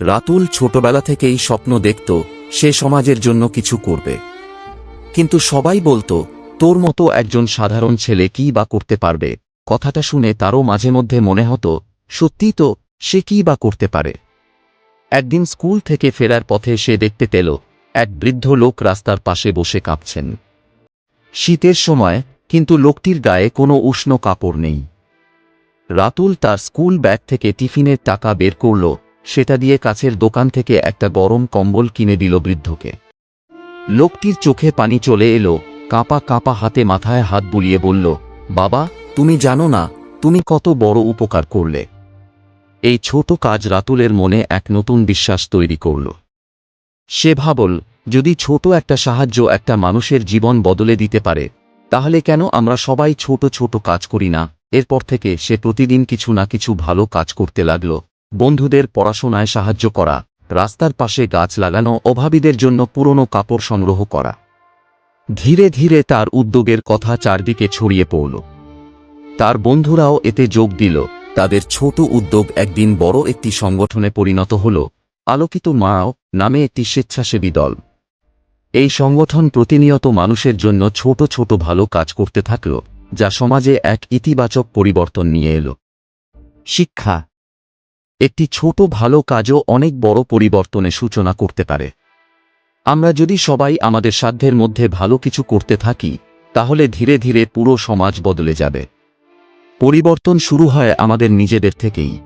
রাতুল ছোটবেলা থেকেই স্বপ্ন দেখত সে সমাজের জন্য কিছু করবে। কিন্তু সবাই বলতো, তোর মতো একজন সাধারণ ছেলে কি বা করতে পারবে? কথাটা শুনে তারও মাঝে মধ্যে মনে হতো, সত্যিই তো, সে কি বা করতে পারে? একদিন স্কুল থেকে ফেরার পথে সে দেখতে পেল, এক বৃদ্ধ লোক রাস্তার পাশে বসে কাঁপছেন। শীতের সময়, কিন্তু লোকটির গায়ে কোনো উষ্ণ কাপড় নেই। রাতুল তার স্কুল ব্যাগ থেকে টিফিনের টাকা বের করল সেটা দিয়ে কাছের দোকান থেকে একটা গরম কম্বল কিনে দিল বৃদ্ধকে। লোকটির চোখে পানি চলে এলো, কাঁপা কাঁপা হাতে মাথায় হাত বুলিয়ে বলল, বাবা, তুমি জানো না, তুমি কত বড় উপকার করলে। এই ছোট কাজ রাতুলের মনে এক নতুন বিশ্বাস তৈরি করল। সে ভাবল, যদি ছোট একটা সাহায্য একটা মানুষের জীবন বদলে দিতে পারে, তাহলে কেন আমরা সবাই ছোট ছোট কাজ করি না? এরপর থেকে সে প্রতিদিন কিছু না কিছু ভালো কাজ করতে লাগল। বন্ধুদের পড়াশোনায় সাহায্য করা, রাস্তার পাশে গাছ লাগানো, অভাবীদের জন্য পুরনো কাপড় সংগ্রহ করা। ধীরে ধীরে তার উদ্যোগের কথা চারদিকে ছড়িয়ে পড়ল। তার বন্ধুরাও এতে যোগ দিল। তাদের ছোট উদ্যোগ একদিন বড় একটি সংগঠনে পরিণত হল। আলোকিত মাও নামে একটি স্বেচ্ছাসেবী দল। এই সংগঠন প্রতিনিয়ত মানুষের জন্য ছোট ছোট ভালো কাজ করতে থাকল, যা সমাজে এক ইতিবাচক পরিবর্তন নিয়ে এলো। শিক্ষা একটি ছোট ভালো কাজও অনেক বড় পরিবর্তনের সূচনা করতে পারে। আমরা যদি সবাই আমাদের সাধ্যের মধ্যে ভালো কিছু করতে থাকি, তাহলে ধীরে ধীরে পুরো সমাজ বদলে যাবে। পরিবর্তন শুরু হয় আমাদের নিজেদের থেকেই।